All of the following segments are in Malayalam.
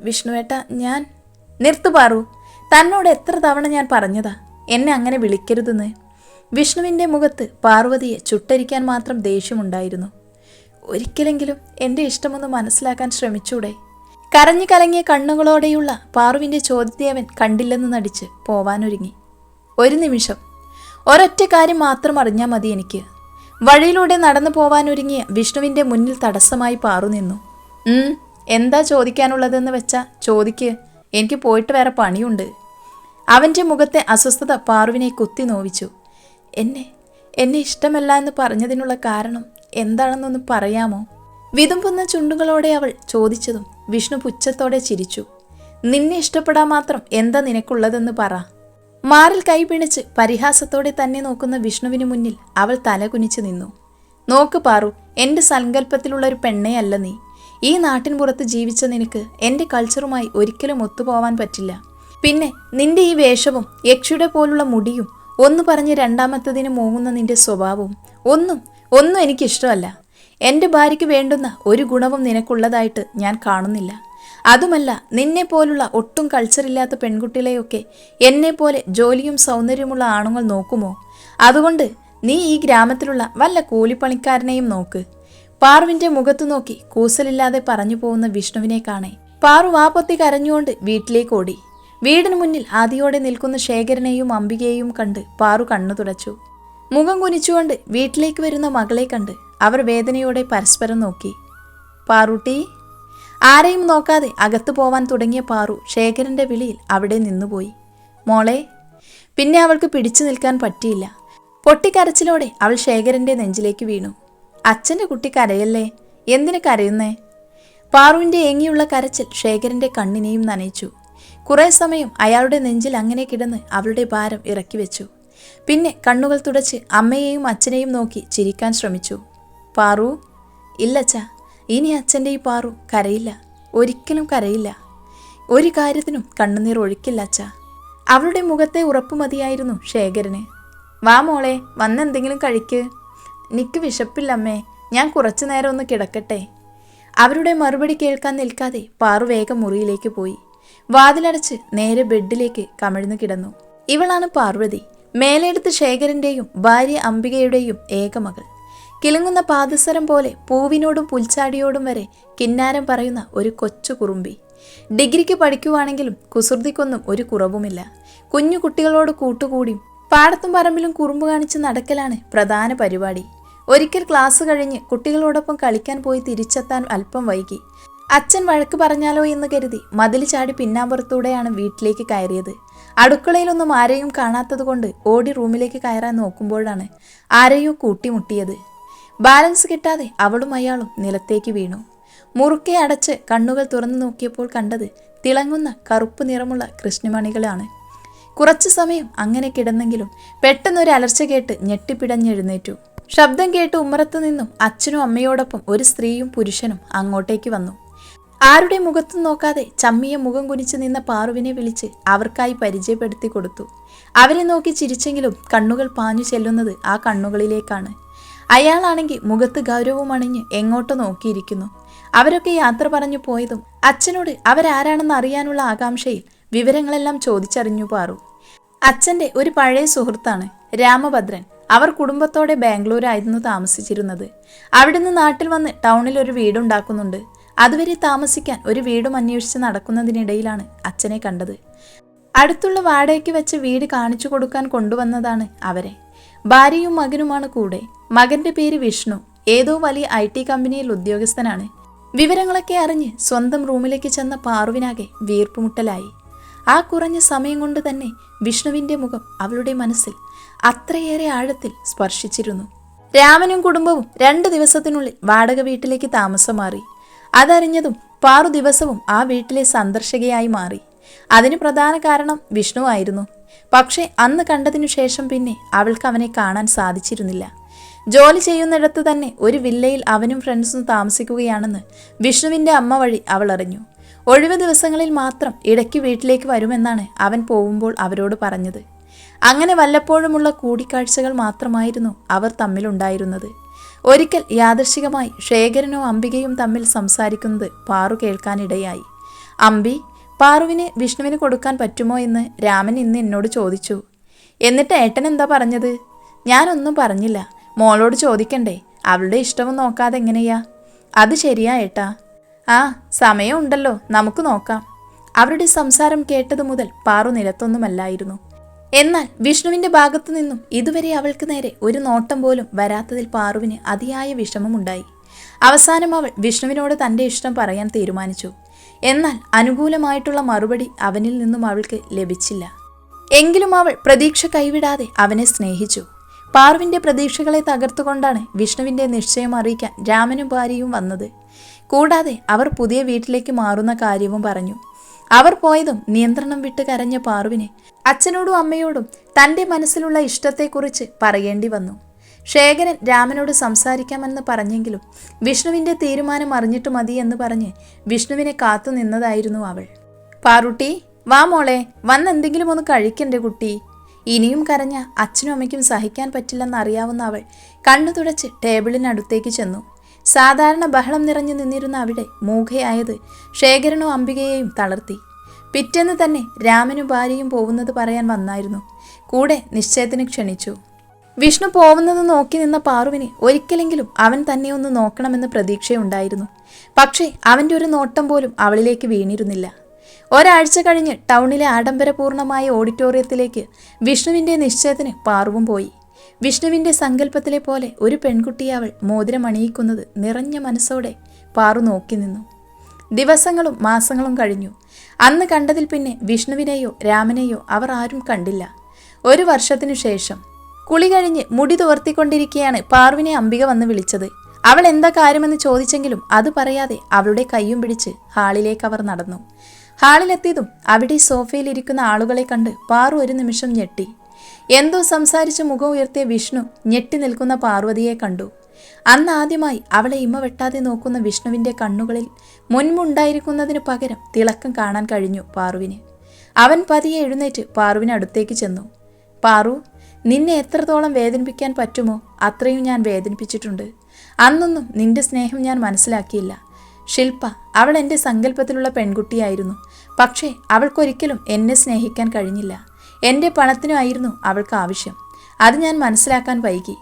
വിഷ്ണുവേട്ട ഞാൻ നിർത്തു പാറു. തന്നോട് എത്ര തവണ ഞാൻ പറഞ്ഞതാ? എന്നെ അങ്ങനെ വിളിക്കരുതെന്ന്. വിഷ്ണുവിന്റെ മുഖത്ത് പാർവതിയെ ചുട്ടരിക്കാൻ മാത്രം ദേഷ്യമുണ്ടായിരുന്നു. ഒരിക്കലെങ്കിലും എന്റെ ഇഷ്ടമൊന്ന് മനസ്സിലാക്കാൻ ശ്രമിച്ചൂടെ? കരഞ്ഞു കലങ്ങിയ കണ്ണുകളോടെയുള്ള പാറുവിന്റെ ചോദ്യദേവൻ കണ്ടില്ലെന്ന് നടിച്ച് പോവാനൊരുങ്ങി. ഒരു നിമിഷം. ഒരൊറ്റ കാര്യം മാത്രം അറിഞ്ഞാൽ മതി എനിക്ക്. വഴിയിലൂടെ നടന്നു പോവാനൊരുങ്ങിയ വിഷ്ണുവിന്റെ മുന്നിൽ തടസ്സമായി പാറു നിന്നു. എന്താ ചോദിക്കാനുള്ളതെന്ന് വെച്ചാ ചോദിക്ക്. എനിക്ക് പോയിട്ട് വേറെ പണിയുണ്ട്. അവന്റെ മുഖത്തെ അസ്വസ്ഥത പാറുവിനെ കുത്തി നോവിച്ചു. എന്നെ എന്നെ ഇഷ്ടമല്ല എന്ന് പറഞ്ഞതിനുള്ള കാരണം എന്താണെന്നൊന്ന് പറയാമോ? വിതുമ്പുന്ന ചുണ്ടുകളോടെ അവൾ ചോദിച്ചതും വിഷ്ണു പുച്ഛത്തോടെ ചിരിച്ചു. നിന്നെ ഇഷ്ടപ്പെടാൻ മാത്രം എന്താ നിനക്കുള്ളതെന്ന് പറ. മാറിൽ കൈപിണിച്ച് പരിഹാസത്തോടെ തന്നെ നോക്കുന്ന വിഷ്ണുവിന് മുന്നിൽ അവൾ തലകുനിച്ച് നിന്നു. നോക്ക് പാറു എന്റെ സങ്കല്പത്തിലുള്ള ഒരു പെണ്ണേ അല്ല നീ. ഈ നാട്ടിൻ പുറത്ത് ജീവിച്ച നിനക്ക് എന്റെ കൾച്ചറുമായി ഒരിക്കലും ഒത്തുപോവാൻ പറ്റില്ല. പിന്നെ നിന്റെ ഈ വേഷവും യക്ഷിയുടെ പോലുള്ള മുടിയും ഒന്ന് പറഞ്ഞ് രണ്ടാമത്തതിന് മോങ്ങുന്ന നിന്റെ സ്വഭാവവും ഒന്നും ഒന്നും എനിക്കിഷ്ടമല്ല. എന്റെ ഭാര്യയ്ക്ക് വേണ്ടുന്ന ഒരു ഗുണവും നിനക്കുള്ളതായിട്ട് ഞാൻ കാണുന്നില്ല. അതുമല്ല നിന്നെ പോലുള്ള ഒട്ടും കൾച്ചറില്ലാത്ത പെൺകുട്ടികളെയൊക്കെ എന്നെ പോലെ ജോലിയും സൗന്ദര്യമുള്ള ആണുങ്ങൾ നോക്കുമോ? അതുകൊണ്ട് നീ ഈ ഗ്രാമത്തിലുള്ള വല്ല കൂലിപ്പണിക്കാരനെയും നോക്ക്. പാറുവിന്റെ മുഖത്തു നോക്കി കൂസലില്ലാതെ പറഞ്ഞു പോകുന്ന വിഷ്ണുവിനെ കാണെ. പാറു വാപ്പൊത്തി കരഞ്ഞുകൊണ്ട് വീട്ടിലേക്ക് ഓടി. വീടിന് മുന്നിൽ ആദിയോടെ നിൽക്കുന്ന ശേഖരനെയും അംബികയെയും കണ്ട് പാറു കണ്ണു തുടച്ചു. മുഖം കുനിച്ചുകൊണ്ട് വീട്ടിലേക്ക് വരുന്ന മകളെ കണ്ട് അവർ വേദനയോടെ പരസ്പരം നോക്കി. പാറുട്ടി ആരെയും നോക്കാതെ അകത്തു പോവാൻ തുടങ്ങിയ പാറു ശേഖരന്റെ വിളിയിൽ അവിടെ നിന്നുപോയി. മോളെ പിന്നെ അവൾക്ക് പിടിച്ചു നിൽക്കാൻ പറ്റിയില്ല. പൊട്ടിക്കരച്ചിലോടെ അവൾ ശേഖരന്റെ നെഞ്ചിലേക്ക് വീണു. അച്ഛന്റെ കുട്ടി കരയല്ലേ? എന്തിനു കരയുന്നേ? പാറുവിന്റെ ഏങ്ങിയുള്ള കരച്ചിൽ ശേഖരന്റെ കണ്ണിനെയും നനയിച്ചു. കുറേ സമയം അയാളുടെ നെഞ്ചിൽ അങ്ങനെ കിടന്ന് അവളുടെ ഭാരം ഇറക്കി വെച്ചു. പിന്നെ കണ്ണുകൾ തുടച്ച് അമ്മയെയും അച്ഛനെയും നോക്കി ചിരിക്കാൻ ശ്രമിച്ചു. പാറു ഇല്ലച്ച ഇനി അച്ഛന്റെ ഈ പാറു കരയില്ല. ഒരിക്കലും കരയില്ല. ഒരു കാര്യത്തിനും കണ്ണുനീർ ഒഴിക്കില്ല അച്ഛ അവളുടെ മുഖത്തെ ഉറപ്പ് മതിയായിരുന്നു ശേഖരന്. വാ മോളെ വന്നെന്തെങ്കിലും കഴിക്ക്. നിക്ക് വിശപ്പില്ലമ്മേ ഞാൻ കുറച്ചു നേരം ഒന്ന് കിടക്കട്ടെ. അവരുടെ മറുപടി കേൾക്കാൻ നിൽക്കാതെ പാറു വേഗം മുറിയിലേക്ക് പോയി. വാതിലടച്ച് നേരെ ബെഡിലേക്ക് കമിഴ്ന്നു കിടന്നു. ഇവളാണ് പാർവതി മേലെടുത്ത് ശേഖരന്റെയും ഭാര്യ അംബികയുടെയും ഏകമകൾ കിളങ്ങുന്ന പാദസരം പോലെ പൂവിനോടും പുൽച്ചാടിയോടും വരെ കിന്നാരം പറയുന്ന ഒരു കൊച്ചു കുറുമ്പി. ഡിഗ്രിക്ക് പഠിക്കുവാണെങ്കിലും കുസൃതിക്കൊന്നും ഒരു കുറവുമില്ല. കുഞ്ഞു കുട്ടികളോട് കൂട്ടുകൂടിയും പാടത്തും പറമ്പിലും കുറുമ്പ് കാണിച്ച് നടക്കലാണ് പ്രധാന പരിപാടി. ഒരിക്കൽ ക്ലാസ് കഴിഞ്ഞ് കുട്ടികളോടൊപ്പം കളിക്കാൻ പോയി തിരിച്ചെത്താൻ അല്പം വൈകി. അച്ഛൻ വഴക്ക് പറഞ്ഞാലോ എന്ന് കരുതി മതിൽ ചാടി പിന്നാമ്പുറത്തൂടെയാണ് വീട്ടിലേക്ക് കയറിയത്. അടുക്കളയിലൊന്നും ആരെയും കാണാത്തതുകൊണ്ട് ഓടി റൂമിലേക്ക് കയറാൻ നോക്കുമ്പോഴാണ് ആരെയോ കൂട്ടിമുട്ടിയത്. ബാലൻസ് കിട്ടാതെ അവളും അയാളും നിലത്തേക്ക് വീണു. മുറുക്കെ അടച്ച് കണ്ണുകൾ തുറന്നു നോക്കിയപ്പോൾ കണ്ടത് തിളങ്ങുന്ന കറുപ്പ് നിറമുള്ള കൃഷ്ണമണികളാണ്. കുറച്ചു സമയം അങ്ങനെ കിടന്നെങ്കിലും പെട്ടെന്നൊരു അലർച്ച കേട്ട് ഞെട്ടിപ്പിടഞ്ഞെഴുന്നേറ്റു. ശബ്ദം കേട്ട് ഉമ്മറത്തു നിന്നും അച്ഛനും അമ്മയോടൊപ്പം ഒരു സ്ത്രീയും പുരുഷനും അങ്ങോട്ടേക്ക് വന്നു. ആരുടെ മുഖത്തും നോക്കാതെ ചമ്മിയ മുഖം കുനിച്ചു നിന്ന പാറുവിനെ വിളിച്ച് അവർക്കായി പരിചയപ്പെടുത്തി കൊടുത്തു. അവരെ നോക്കി ചിരിച്ചെങ്കിലും കണ്ണുകൾ പാഞ്ഞു ചെല്ലുന്നത് ആ കണ്ണുകളിലേക്കാണ്. അയാളാണെങ്കിൽ മുഖത്ത് ഗൗരവം അണിഞ്ഞ് എങ്ങോട്ടോ നോക്കിയിരിക്കുന്നു. അവരൊക്കെ യാത്ര പറഞ്ഞു പോയതും അച്ഛനോട് അവരാരാണെന്ന് അറിയാനുള്ള ആകാംക്ഷയിൽ വിവരങ്ങളെല്ലാം ചോദിച്ചറിഞ്ഞു പാറു. അച്ഛന്റെ ഒരു പഴയ സുഹൃത്താണ് രാമഭദ്രൻ. അവർ കുടുംബത്തോടെ ബാംഗ്ലൂരായിരുന്നു താമസിച്ചിരുന്നത്. അവിടുന്ന് നാട്ടിൽ വന്ന് ടൗണിൽ ഒരു വീടുണ്ടാക്കുന്നുണ്ട്. അതുവരെ താമസിക്കാൻ ഒരു വീടും അന്വേഷിച്ച് നടക്കുന്നതിനിടയിലാണ് അച്ഛനെ കണ്ടത്. അടുത്തുള്ള വാടകയ്ക്ക് വെച്ച് വീട് കാണിച്ചു കൊടുക്കാൻ കൊണ്ടുവന്നതാണ് അവരെ. ഭാര്യയും മകനുമാണ് കൂടെ. മകന്റെ പേര് വിഷ്ണു. ഏതോ വലിയ ഐ ടി കമ്പനിയിൽ ഉദ്യോഗസ്ഥനാണ്. വിവരങ്ങളൊക്കെ അറിഞ്ഞ് സ്വന്തം റൂമിലേക്ക് ചെന്ന പാറുവിനാകെ വീർപ്പുമുട്ടലായി. ആ കുറഞ്ഞ സമയം കൊണ്ട് തന്നെ വിഷ്ണുവിന്റെ മുഖം അവളുടെ മനസ്സിൽ അത്രയേറെ ആഴത്തിൽ സ്പർശിച്ചിരുന്നു. രാമനും കുടുംബവും രണ്ട് ദിവസത്തിനുള്ളിൽ വാടക വീട്ടിലേക്ക് താമസം മാറി. അതറിഞ്ഞതും പാറു ദിവസവും ആ വീട്ടിലെ സന്ദർശകയായി മാറി. അതിന് പ്രധാന കാരണം വിഷ്ണു ആയിരുന്നു. പക്ഷേ അന്ന് കണ്ടതിനു ശേഷം പിന്നെ അവൾക്ക് അവനെ കാണാൻ സാധിച്ചിരുന്നില്ല. ജോലി ചെയ്യുന്നിടത്ത് തന്നെ ഒരു വില്ലയിൽ അവനും ഫ്രണ്ട്സും താമസിക്കുകയാണെന്ന് വിഷ്ണുവിന്റെ അമ്മ വഴി അവൾ അറിഞ്ഞു. ഒഴിവ് ദിവസങ്ങളിൽ മാത്രം ഇടയ്ക്ക് വീട്ടിലേക്ക് വരുമെന്നാണ് അവൻ പോകുമ്പോൾ അവരോട് പറഞ്ഞത്. അങ്ങനെ വല്ലപ്പോഴുമുള്ള കൂടിക്കാഴ്ചകൾ മാത്രമായിരുന്നു അവർ തമ്മിലുണ്ടായിരുന്നത്. ഒരിക്കൽ യാദർശികമായി ശേഖരനോ അംബികയും തമ്മിൽ സംസാരിക്കുന്നത് പാറു കേൾക്കാനിടയായി. അമ്പി പാറുവിന് വിഷ്ണുവിന് കൊടുക്കാൻ പറ്റുമോ എന്ന് രാമൻ ഇന്ന് എന്നോട് ചോദിച്ചു. എന്നിട്ട് ഏട്ടൻ എന്താ പറഞ്ഞത്? ഞാനൊന്നും പറഞ്ഞില്ല. മോളോട് ചോദിക്കണ്ടേ? അവളുടെ ഇഷ്ടവും നോക്കാതെ എങ്ങനെയാ അത് ശരിയാ ഏട്ടാ. ആ സമയമുണ്ടല്ലോ. നമുക്ക് നോക്കാം. അവരുടെ സംസാരം കേട്ടതു മുതൽ പാറു നിലത്തൊന്നുമല്ലായിരുന്നു. എന്നാൽ വിഷ്ണുവിന്റെ ഭാഗത്തു നിന്നും ഇതുവരെ അവൾക്ക് നേരെ ഒരു നോട്ടം പോലും വരാത്തതിൽ പാറുവിന് അതിയായ വിഷമമുണ്ടായി. അവസാനം അവൾ വിഷ്ണുവിനോട് തന്റെ ഇഷ്ടം പറയാൻ തീരുമാനിച്ചു. എന്നാൽ അനുകൂലമായിട്ടുള്ള മറുപടി അവനിൽ നിന്നും അവൾക്ക് ലഭിച്ചില്ല. എങ്കിലും അവൾ പ്രതീക്ഷ കൈവിടാതെ അവനെ സ്നേഹിച്ചു. പാർവിന്റെ പ്രതീക്ഷകളെ തകർത്തുകൊണ്ടാണ് വിഷ്ണുവിന്റെ നിശ്ചയം അറിയിക്കാൻ രാമനും ഭാര്യയും വന്നത്. കൂടാതെ അവർ പുതിയ വീട്ടിലേക്ക് മാറുന്ന കാര്യവും പറഞ്ഞു. അവർ പോയതും നിയന്ത്രണം വിട്ട് കരഞ്ഞ പാറുവിനെ അച്ഛനോടും അമ്മയോടും തന്റെ മനസ്സിലുള്ള ഇഷ്ടത്തെക്കുറിച്ച് പറയേണ്ടി വന്നു. ശേഖരൻ രാമനോട് സംസാരിക്കാമെന്ന് പറഞ്ഞെങ്കിലും വിഷ്ണുവിന്റെ തീരുമാനം അറിഞ്ഞിട്ട് മതി എന്ന് പറഞ്ഞ് വിഷ്ണുവിനെ കാത്തു നിന്നതായിരുന്നു അവൾ. പാറുട്ടി വാ മോളെ വന്നെന്തെങ്കിലും ഒന്ന് കഴിക്കണ്ടേ കുട്ടി. ഇനിയും കരഞ്ഞ അച്ഛനും അമ്മയ്ക്കും സഹിക്കാൻ പറ്റില്ലെന്ന് അറിയാവുന്ന അവൾ കണ്ണു തുടച്ച് ടേബിളിനടുത്തേക്ക് ചെന്നു. സാധാരണ ബഹളം നിറഞ്ഞു നിന്നിരുന്ന അവിടെ മൂഖയായത് ശേഖരനും അംബികയെയും തളർത്തി. പിറ്റേന്ന് തന്നെ രാമനും ഭാര്യയും പോകുന്നത് പറയാൻ വന്നായിരുന്നു. കൂടെ നിശ്ചയത്തിന് ക്ഷണിച്ചു. വിഷ്ണു പോവുന്നത് നോക്കി നിന്ന പാറുവിന് ഒരിക്കലെങ്കിലും അവൻ തന്നെ ഒന്ന് നോക്കണമെന്ന് പ്രതീക്ഷയുണ്ടായിരുന്നു. പക്ഷേ അവന്റെ ഒരു നോട്ടം പോലും അവളിലേക്ക് വീണിരുന്നില്ല. ഒരാഴ്ച കഴിഞ്ഞ് ടൗണിലെ ആഡംബരപൂർണമായ ഓഡിറ്റോറിയത്തിലേക്ക് വിഷ്ണുവിന്റെ നിശ്ചയത്തിന് പാറുവും പോയി. വിഷ്ണുവിന്റെ സങ്കല്പത്തിലെ പോലെ ഒരു പെൺകുട്ടിയെ അവൾ മോതിരം അണിയിക്കുന്നത് നിറഞ്ഞ മനസ്സോടെ പാറു നോക്കി നിന്നു. ദിവസങ്ങളും മാസങ്ങളും കഴിഞ്ഞു. അന്ന് കണ്ടതിൽ പിന്നെ വിഷ്ണുവിനെയോ രാമനെയോ അവർ ആരും കണ്ടില്ല. ഒരു വർഷത്തിനു ശേഷം കുളി കഴിഞ്ഞ് മുടി തുവർത്തിക്കൊണ്ടിരിക്കെയാണ് പാർവിനെ അംബിക വന്ന് വിളിച്ചത്. അവൾ എന്താ കാര്യമെന്ന് ചോദിച്ചെങ്കിലും അത് പറയാതെ അവളുടെ കൈയും പിടിച്ച് ഹാളിലേക്ക് അവർ നടന്നു. ഹാളിലെത്തിയതും അവിടെ സോഫയിലിരിക്കുന്ന ആളുകളെ കണ്ട് പാറു ഒരു നിമിഷം ഞെട്ടി. എന്തോ സംസാരിച്ച് മുഖം ഉയർത്തിയ വിഷ്ണു ഞെട്ടി നിൽക്കുന്ന പാർവതിയെ കണ്ടു. അന്ന് ആദ്യമായി അവളെ ഇമ്മ വെട്ടാതെ നോക്കുന്ന വിഷ്ണുവിന്റെ കണ്ണുകളിൽ മുൻപുണ്ടായിരിക്കുന്നതിന് പകരം തിളക്കം കാണാൻ കഴിഞ്ഞു പാറുവിന് അവൻ പതിയെ എഴുന്നേറ്റ് പാറുവിന് അടുത്തേക്ക് ചെന്നു. പാറു നിന്നെ എത്രത്തോളം വേദനിപ്പിക്കാൻ പറ്റുമോ അത്രയും ഞാൻ വേദനിപ്പിച്ചിട്ടുണ്ട്. അന്നൊന്നും നിന്റെ സ്നേഹം ഞാൻ മനസ്സിലാക്കിയില്ല. ശില്പ അവൾ എന്റെ സങ്കല്പത്തിലുള്ള പെൺകുട്ടിയായിരുന്നു. പക്ഷേ അവൾക്കൊരിക്കലും എന്നെ സ്നേഹിക്കാൻ കഴിഞ്ഞില്ല. എന്റെ പണത്തിനുമായിരുന്നു അവൾക്ക് ആവശ്യം. അത് ഞാൻ മനസ്സിലാക്കാൻ വൈകി.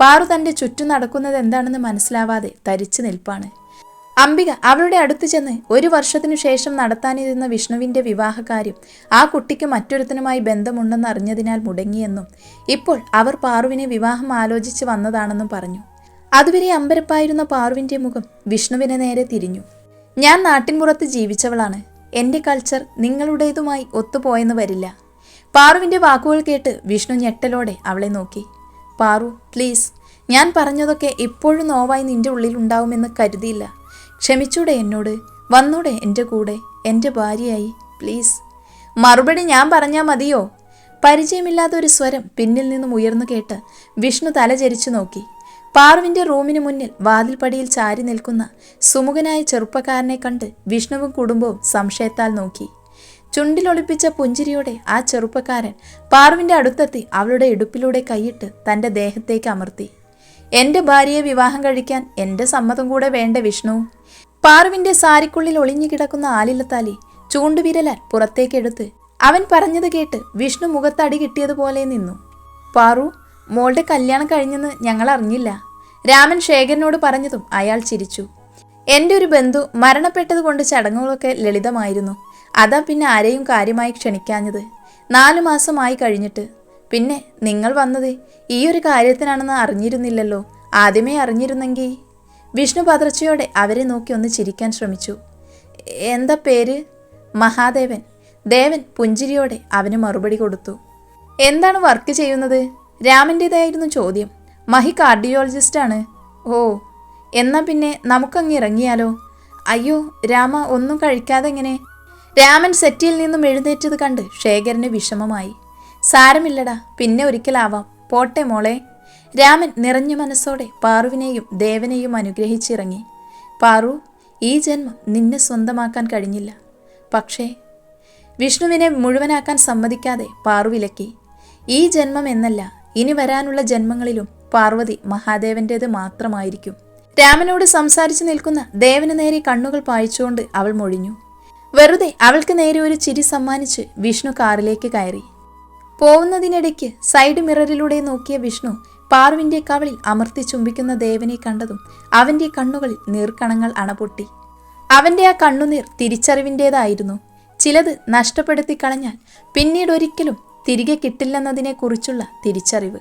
പാറു തന്റെ ചുറ്റും നടക്കുന്നത് എന്താണെന്ന് മനസ്സിലാവാതെ തരിച്ചു നിൽപ്പാണ്. അംബിക അവളുടെ അടുത്ത് ചെന്ന് ഒരു വർഷത്തിനു ശേഷം നടത്താനിരുന്ന വിഷ്ണുവിന്റെ വിവാഹകാര്യം ആ കുട്ടിക്ക് മറ്റൊരുത്തനുമായി ബന്ധമുണ്ടെന്ന് അറിഞ്ഞതിനാൽ മുടങ്ങിയെന്നും ഇപ്പോൾ അവർ പാറുവിനെ വിവാഹം ആലോചിച്ച് വന്നതാണെന്നും പറഞ്ഞു. അതുവരെ അമ്പരപ്പായിരുന്ന പാറുവിന്റെ മുഖം വിഷ്ണുവിനെ നേരെ തിരിഞ്ഞു. ഞാൻ നാട്ടിൻപുറത്ത് ജീവിച്ചവളാണ്. എന്റെ കൾച്ചർ നിങ്ങളുടേതുമായി ഒത്തുപോയെന്ന് വരില്ല. പാറുവിന്റെ വാക്കുകൾ കേട്ട് വിഷ്ണു ഞെട്ടലോടെ അവളെ നോക്കി. പാറു പ്ലീസ് ഞാൻ പറഞ്ഞതൊക്കെ ഇപ്പോഴും നോവായി നിന്റെ ഉള്ളിൽ ഉണ്ടാവുമെന്ന് കരുതിയില്ല. ക്ഷമിച്ചൂടെ എന്നോട്. വന്നൂടെ എന്റെ കൂടെ. എന്റെ ഭാര്യയായി. പ്ലീസ് മറുപടി ഞാൻ പറഞ്ഞാൽ മതിയോ? പരിചയമില്ലാത്ത ഒരു സ്വരം പിന്നിൽ നിന്നും ഉയർന്നു കേട്ട് വിഷ്ണു തലചരിച്ചു നോക്കി. പാറുവിന്റെ റൂമിന് മുന്നിൽ വാതിൽപ്പടിയിൽ ചാരി നിൽക്കുന്ന സുമുഖനായ ചെറുപ്പക്കാരനെ കണ്ട് വിഷ്ണുവും കുടുംബവും സംശയത്താൽ നോക്കി. ചുണ്ടിലൊളിപ്പിച്ച പുഞ്ചിരിയോടെ ആ ചെറുപ്പക്കാരൻ പാർവിന്റെ അടുത്തെത്തി അവളുടെ ഇടുപ്പിലൂടെ കൈയിട്ട് തന്റെ ദേഹത്തേക്ക് അമർത്തി. എന്റെ ഭാര്യയെ വിവാഹം കഴിക്കാൻ എന്റെ സമ്മതം കൂടെ വേണ്ട വിഷ്ണു പാർവിന്റെ സാരിക്കുള്ളിൽ ഒളിഞ്ഞു കിടക്കുന്ന ആലിലത്താലി ചൂണ്ടുവിരലാൽ പുറത്തേക്കെടുത്ത് അവൻ പറഞ്ഞത് കേട്ട് വിഷ്ണു മുഖത്തടി കിട്ടിയതുപോലെ നിന്നു. പാറു മോളുടെ കല്യാണം കഴിഞ്ഞെന്ന് ഞങ്ങൾ അറിഞ്ഞില്ല. രാമൻ ശേഖരനോട് പറഞ്ഞതും അയാൾ ചിരിച്ചു. എന്റെ ഒരു ബന്ധു മരണപ്പെട്ടതുകൊണ്ട് ചടങ്ങുകളൊക്കെ ലളിതമായിരുന്നു. അതാ പിന്നെ ആരെയും കാര്യമായി ക്ഷണിക്കാഞ്ഞത്. നാലു മാസമായി കഴിഞ്ഞിട്ട്. പിന്നെ നിങ്ങൾ വന്നത് ഈ ഒരു കാര്യത്തിനാണെന്ന് അറിഞ്ഞിരുന്നില്ലല്ലോ. ആദ്യമേ അറിഞ്ഞിരുന്നെങ്കിൽ വിഷ്ണു പതർച്ചയോടെ അവരെ നോക്കി ഒന്ന് ചിരിക്കാൻ ശ്രമിച്ചു. എന്താ പേര്? മഹാദേവൻ. ദേവൻ പുഞ്ചിരിയോടെ അവന് മറുപടി കൊടുത്തു. എന്താണ് വർക്ക് ചെയ്യുന്നത്? രാമന്റേതായിരുന്നു ചോദ്യം. മഹി കാർഡിയോളജിസ്റ്റാണ് ഓ എന്നാ പിന്നെ നമുക്കങ്ങ് ഇറങ്ങിയാലോ? അയ്യോ രാമ ഒന്നും കഴിക്കാതെ എങ്ങനെ രാമൻ സെറ്റിയിൽ നിന്നും എഴുന്നേറ്റത് കണ്ട് ശേഖരന് വിഷമമായി. സാരമില്ലടാ പിന്നെ ഒരിക്കലാവാം. പോട്ടെ മോളെ. രാമൻ നിറഞ്ഞ മനസ്സോടെ പാറുവിനെയും ദേവനെയും അനുഗ്രഹിച്ചിറങ്ങി. പാറു ഈ ജന്മം നിന്നെ സ്വന്തമാക്കാൻ കഴിഞ്ഞില്ല. പക്ഷേ വിഷ്ണുവിനെ മുഴുവനാക്കാൻ സമ്മതിക്കാതെ പാറു വിലക്കി. ഈ ജന്മം എന്നല്ല ഇനി വരാനുള്ള ജന്മങ്ങളിലും പാർവതി മഹാദേവന്റേത് മാത്രമായിരിക്കും. രാമനോട് സംസാരിച്ചു നിൽക്കുന്ന ദേവന് നേരെ കണ്ണുകൾ പായിച്ചുകൊണ്ട് അവൾ മൊഴിഞ്ഞു. വെറുതെ അവൾക്ക് നേരെ ഒരു ചിരി സമ്മാനിച്ച് വിഷ്ണു കാറിലേക്ക് കയറി. പോകുന്നതിനിടയ്ക്ക് സൈഡ് മിററിലൂടെ നോക്കിയ വിഷ്ണു പാർവിന്റെ കവളിൽ അമർത്തി ചുംബിക്കുന്ന ദേവനെ കണ്ടതും അവന്റെ കണ്ണുകളിൽ നീർക്കണങ്ങൾ അണപൊട്ടി. അവന്റെ ആ കണ്ണുനീർ തിരിച്ചറിവിന്റേതായിരുന്നു ചിലത് നഷ്ടപ്പെടുത്തി കളഞ്ഞാൽ പിന്നീട് ഒരിക്കലും തിരികെ കിട്ടില്ലെന്നതിനെക്കുറിച്ചുള്ള തിരിച്ചറിവ്.